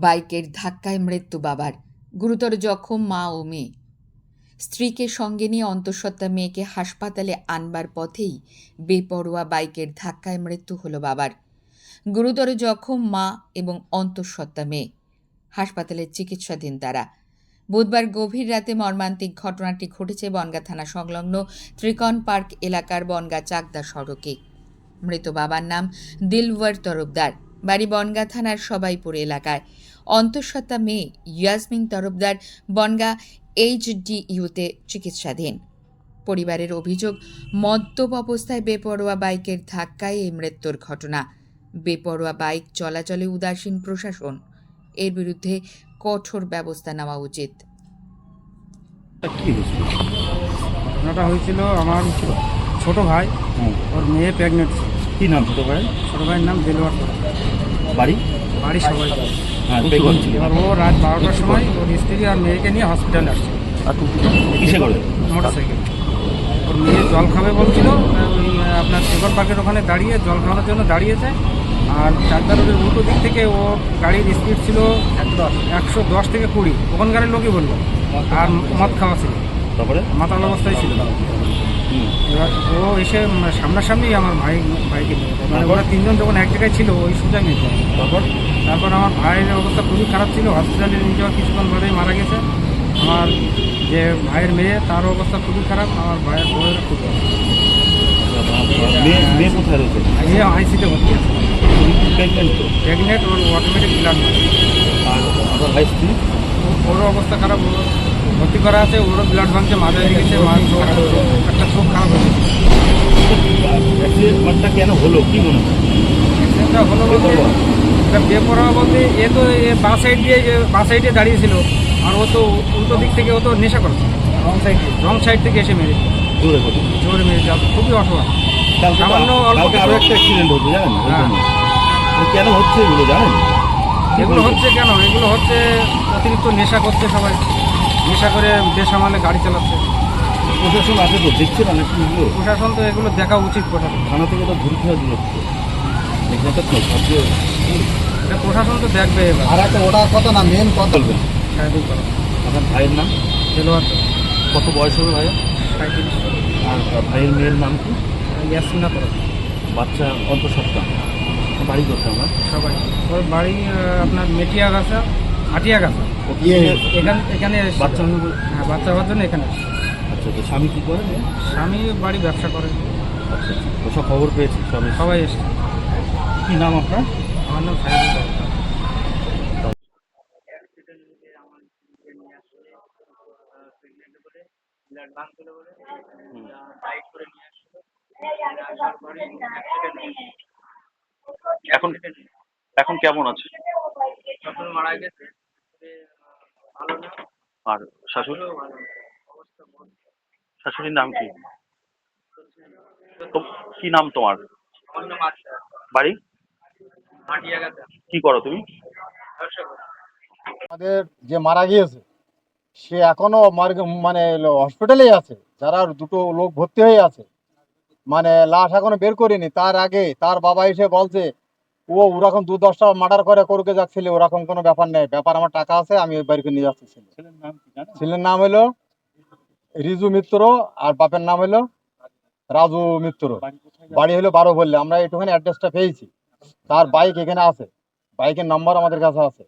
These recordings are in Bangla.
বাইকের ধাক্কায় মৃত্যু বাবার, গুরুতর জখম মা ও মেয়ে। স্ত্রীকে সঙ্গে নিয়ে অন্তঃসত্ত্বা মেয়েকে হাসপাতালে আনবার পথেই বেপরোয়া বাইকের ধাক্কায় মৃত্যু হলো বাবার। গুরুতর জখম মা এবং অন্তঃসত্ত্বা মেয়ে। হাসপাতালে চিকিৎসাধীন তারা। বুধবার গভীর রাতে মর্মান্তিক ঘটনাটি ঘটেছে বনগা থানা সংলগ্ন ত্রিকন পার্ক এলাকার বনগা চাকদা সড়কে। মৃত বাবার নাম দিলওয়ার তরফদার। বাড়ি বনগা থানার সবাইপুর এলাকায়। অন্তঃসত্ত্বা মেয়ে ইয়াসমিন তরফদার বনগা এইচডিইউতে চিকিৎসাধীন। পরিবারের অভিযোগ মদ্যপ অবস্থায় বেপরোয়া বাইকের ধাক্কায় এই মৃত্যুর ঘটনা। বেপরোয়া বাইক চলাচলে উদাসীন প্রশাসন। এর বিরুদ্ধে কঠোর ব্যবস্থা নেওয়া উচিত। হয়েছিল? ঘটনাটা হয়েছিল আমার ছোট ভাই ওর মেয়ে প্রেগনেন্ট কি নাম ছোট ভাই ছোট ভাইয়ের নাম দেলোয়ার তরফ। বাড়ি সবাই। হ্যাঁ বেগুন ছিল। এবার ও রাত বারোটার সময় ওর স্ত্রী আর মেয়েকে নিয়ে হসপিটালে আসছে। কিসে করে মোটর সাইকেল ওর মেয়ে জল খাবে বলছিল ওই আপনার শেখর পার্কের ওখানে দাঁড়িয়ে জল খাওয়ানোর জন্য দাঁড়িয়েছে। আর চাকদা রোডের উল্টো দিক থেকে ওর গাড়ির স্পিড ছিল একশো দশ থেকে কুড়ি। ওখানকারের লোকই বলল। আর মদ খাওয়া ছিল। তারপরে? মাতাল অবস্থায় ছিল। ও এসে সামনাসামনি আমার ভাই ভাইকে নিয়ে যায়। মানে ওরা তিনজন যখন এক জায়গায় ছিল ওই সোজা নিয়ে যায়। তারপর তারপর আমার ভাইয়ের অবস্থা খুবই খারাপ ছিল। হসপিটালে নিয়ে যাওয়া কিছুক্ষণ বাদেই মারা গেছে। আমার যে ভাইয়ের মেয়ে তার অবস্থা খুবই খারাপ। আমার ভাইয়ের বউয়ের খুব মেয়ে মেয়ে কোথায় রয়েছে? এ আইসিতে ভর্তি আছে। প্রেগনেন্ট তো? প্রেগনেন্ট ওর অটোমেটিক ব্লাড আর আপনার ভাই স্ত্রী? অবস্থা খারাপ ওর ভর্তি করা আছে ওরও ব্লাড ভাঙছে মাথায় লেগেছে একটা চোখ খারাপ হয়েছে অ্যাক্সিডেন্টটা কেন হলো কি মনে হয়? অ্যাক্সিডেন্টটা হলো বলতে এটা বেপরোয়া বলতে এ তো সাইড দিয়ে সাইডে দাঁড়িয়েছিল আর ও তো উল্টো দিক থেকে ও তো নেশা করছে রং সাইড রং সাইড থেকে এসে মেরেছে। জোরে মেরেছে খুবই অসহায় তো- সামান্য অল্প কালকে আরও একটা অ্যাক্সিডেন্ট হচ্ছে জানেন? ওই হ্যাঁ। কেন হচ্ছে এগুলো জানেন? এগুলো হচ্ছে কেন? এগুলো হচ্ছে অতিরিক্ত নেশা করছে সবাই। নেশা করে বেসামালে গাড়ি চালাচ্ছে। প্রশাসন আছে তো দেখছে না নাকি এগুলো প্রশাসন তো এগুলো দেখা উচিত প্রশাসন। থানা থেকে তো ঘুরতে তো। এটা প্রশাসন তো দেখবে এবার। আর একটা ওটার কথা না মেন কথা বলবেন আপনার ভাইয়ের নাম? দেলোয়ার কত বয়স হবে ভাইয়া? সাঁত্রিশ আর ভাইয়ের মেয়ের নাম কি? ইয়াসিনা করো বাচ্চা অন্তঃসত্ত্বা বাড়ি কোথায় আমার সবাই। ওর বাড়ি আপনার মেটিয়া গাছা আটিয়া গাছা। এখান এখানে বাচ্চা হ্যাঁ বাচ্চা হওয়ার জন্য এখানে আচ্ছা তো স্বামী কি করে? স্বামী বাড়ি ব্যবসা করে। আচ্ছা ওসব খবর পেয়েছি সবাই সবাই এসছে। কি নাম আপনার? আমার নাম সাহেবুল করা এখন এখন কেমন আছে? মারা গেছে। আর শাশুড়ি? শাশুড়ির নাম কি? কি নাম তোমার? বাড়ি? কি করো তুমি? আমাদের যে মারা গিয়েছে, সে এখনও মানে হসপিটালেই আছে। যারা দুটো লোক ভর্তি হয়ে আছে মানে লাশ এখনও বের করিনি, তার আগে তার বাবা এসে বলছে ও ওরকম দু দশটা মার্ডার করে করুকে যাচ্ছিল ওরকম কোনো ব্যাপার নেই। ব্যাপার আমার টাকা আছে আমি ওই বাড়িকে নিয়ে যাচ্ছি ছেলে ছেলের নাম কি জানেন ছেলের নাম হলো রিজু মিত্র আর বাপের নাম হলো রাজু মিত্র। বাড়ি হলো বারো বললে আমরা একটুখানি অ্যাড্রেসটা পেয়েছি। তার বাইক এখানে আছে। বাইকের নাম্বার আমাদের কাছে আছে।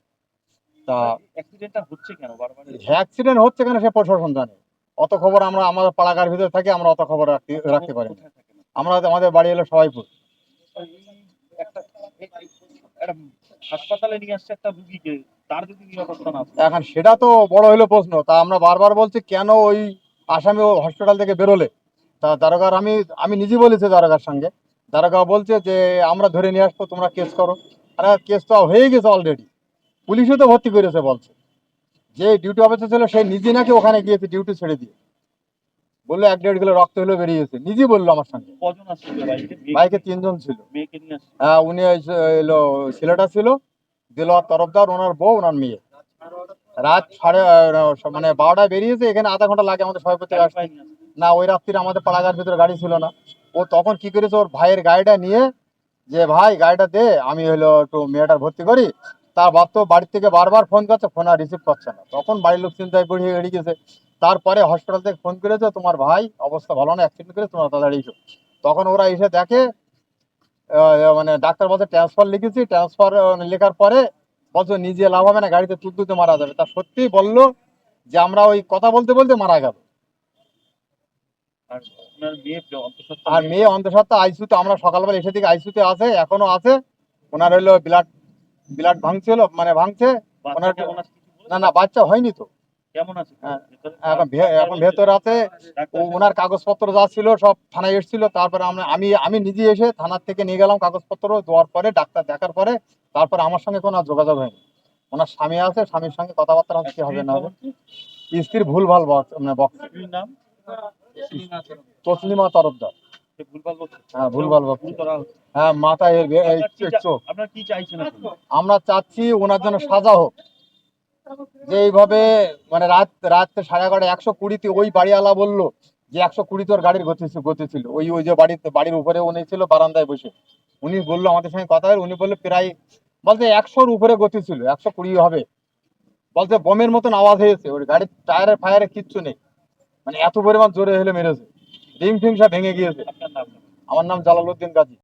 তা অ্যাক্সিডেন্টটা হচ্ছে কেন বারবার? অ্যাক্সিডেন্ট হচ্ছে কেন সে প্রশাসন জানে। অত খবর আমরা আমাদের পাড়াগার ভিতরে থাকি আমরা অত খবর রাখতে রাখতে পারি আমরা আমাদের বাড়ি হলো সবাইপুর। একটা হাসপাতালে নিয়ে আসছে একটা রুগীকে তার যদি নিরাপত্তা না এখন সেটা তো বড় হলো প্রশ্ন। তা আমরা বারবার বলছি, কেন ওই আসামি ও হসপিটাল থেকে বেরোলে? তা দারোগার, আমি আমি নিজে বলেছি দারোগার সঙ্গে। দারোগা বলছে যে, আমরা ধরে নিয়ে আসব, তোমরা কেস করো। আরে কেস তো হয়ে গেছে অলরেডি পুলিশও তো ভর্তি করেছে, বলছে। যে ডিউটি অফিসার ছিল, সে নিজে নাকি ওখানে গিয়েছে ডিউটি ছেড়ে দিয়ে। বলল এক দেড় কিলো রক্ত হলো বেরিয়েছে। নিজে বলল আমার সঙ্গে। বাইকে? তিনজন ছিল। হ্যাঁ উনি এলো ছেলেটা ছিল দিলওয়ার তরফদার ওনার বউ ওনার মেয়ে। রাত সাড়ে মানে বারোটায় বেরিয়েছে এখানে আধা ঘণ্টা লাগে আমাদের সবাই প্রত্যেক আসতে। না ওই রাত্রিরে আমাদের পাড়াগার ভিতরে গাড়ি ছিল না। ও তখন কি করেছে ওর ভাইয়ের গাড়িটা নিয়ে যে ভাই গাড়িটা দে আমি হলো একটু মেয়েটার ভর্তি করি। তার বাপ তো বাড়ি থেকে বারবার ফোন করছে ফোন আর রিসিভ করছে না। তখন বাড়ির লোক চিন্তায় পড়িয়ে এড়িয়ে গেছে। তারপরে হসপিটাল থেকে ফোন করেছে তোমার ভাই অবস্থা ভালো না অ্যাক্সিডেন্ট করে তোমার তাড়াতাড়ি এসো। তখন ওরা এসে দেখে মানে ডাক্তার বলছে ট্রান্সফার লিখেছি ট্রান্সফার লেখার পরে বলছে নিজে লাভ হবে না গাড়িতে তুলতুতে মারা যাবে। তা সত্যি বলল যে আমরা ওই কথা বলতে বলতে মারা গেল। আর মেয়ে অন্তঃসত্ত্বা আর মেয়ে? অন্তঃসত্ত্বা আইসিউতে আমরা সকালবেলা এসে থেকে আইসিউতে আছে এখনও আছে। ওনার হইল ব্লাড ব্লাড ভাঙছিল মানে ভাঙছে? না না বাচ্চা হয়নি তো। কেমন আছে? হ্যাঁ, এখন ভেতর আছে ওনার কাগজপত্র যা ছিল সব থানায় এসেছিল তারপরে আমরা আমি আমি নিজে এসে থানার থেকে নিয়ে গেলাম কাগজপত্র দেওয়ার পরে ডাক্তার দেখার পরে তারপরে আমার সঙ্গে কোনো যোগাযোগ হয়নি। ওনার স্বামী আছে স্বামীর সঙ্গে কথাবার্তা হচ্ছে কি হবে না হবে। স্ত্রীর ভুলভাল বক্স মানে বক্স তসলিমা তরফদার। হ্যাঁ ভুলভাল। হ্যাঁ এর চোখ। আমরা চাচ্ছি ওনার জন্য সাজা হোক। যে এইভাবে মানে রাত রাত সাড়ে এগারোটা একশো কুড়িতে ওই বাড়িওয়ালা বলল যে একশো কুড়িতে ওর গাড়ির গতি গতি ছিল। ওই ওই যে বাড়িতে বাড়ির উপরে উনি ছিল বারান্দায় বসে। উনি বলল আমাদের সঙ্গে কথা হয় উনি বলল প্রায় বলতে একশোর উপরে গতি ছিল একশো কুড়ি হবে। বলতে বোমের মতন আওয়াজ হয়েছে ওর গাড়ির টায়ারে ফায়ারে কিচ্ছু নেই। মানে এত পরিমাণ জোরে হলে মেরেছে। রিং ফিং সব ভেঙে গিয়েছে। আমার নাম জালালউদ্দিন গাজী।